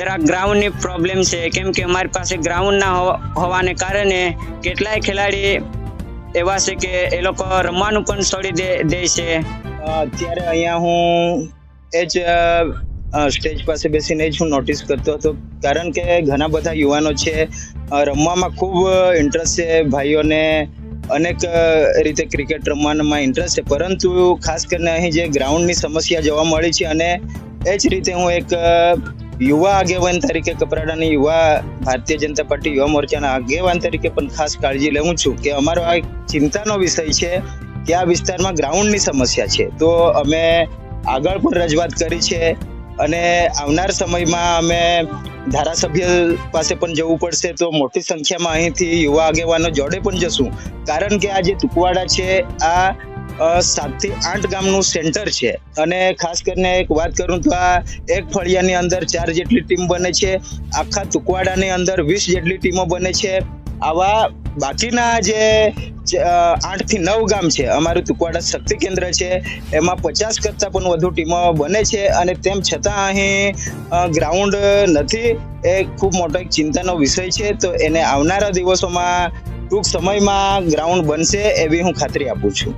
જરા ગ્રાઉન્ડની પ્રોબ્લેમ છે. કેમ કે અમારી પાસે ગ્રાઉન્ડ ના હોવાને કારણે કેટલાય ખેલાડી એવા છે કે એ લોકો રમવાનું પણ છોડી દે દે છે. અત્યારે અહીંયા હું એ જ સ્ટેજ પાસે બેસીને જ હું નોટિસ કરતો હતો. કારણ કે ઘણા બધા યુવાનો છે રમવામાં ખૂબ ઇન્ટરેસ્ટ છે ભાઈઓને. અનેક રીતે ક્રિકેટ રમવામાં ઇન્ટરેસ્ટ છે. પરંતુ ખાસ કરીને અહીં જે ગ્રાઉન્ડની સમસ્યા જોવા મળી છે અને એ જ રીતે હું એક યુવા આગેવાન તરીકે કપરાડાની યુવા ભારતીય જનતા પાર્ટી યુવા મોરચાના આગેવાન તરીકે પણ ખાસ કાળજી લઉં છું કે અમારો આ ચિંતાનો વિષય છે કે આ વિસ્તારમાં ગ્રાઉન્ડની સમસ્યા છે. તો અમે આગળ પણ રજૂઆત કરી છે અને આવનાર સમયમાં અમે ધારાસભ્ય પાસે પણ જવું પડશે તો મોટી સંખ્યામાં અહીંથી યુવા આગેવાનો જોડે પણ જશું. કારણ કે આ જે ટુકવાડા છે, આ સાતથી આઠ ગામનું સેન્ટર છે. અને ખાસ કરીને એક વાત કરું તો આ એક ફળિયાની અંદર ચાર જેટલી ટીમ બને છે. આખા તુકવાડાની અંદર વીસ જેટલી ટીમો બને છે. આવા બાકીના જે આઠથી નવ ગામ છે, અમારું તુકવાડા શક્તિ કેન્દ્ર છે, એમાં પચાસ કરતા પણ વધુ ટીમો બને છે. અને તેમ છતાં અહીં ગ્રાઉન્ડ નથી, એ ખૂબ મોટો એક ચિંતાનો વિષય છે. તો એને આવનારા દિવસોમાં ટૂંક સમયમાં ગ્રાઉન્ડ બનશે એવી હું ખાતરી આપું છું.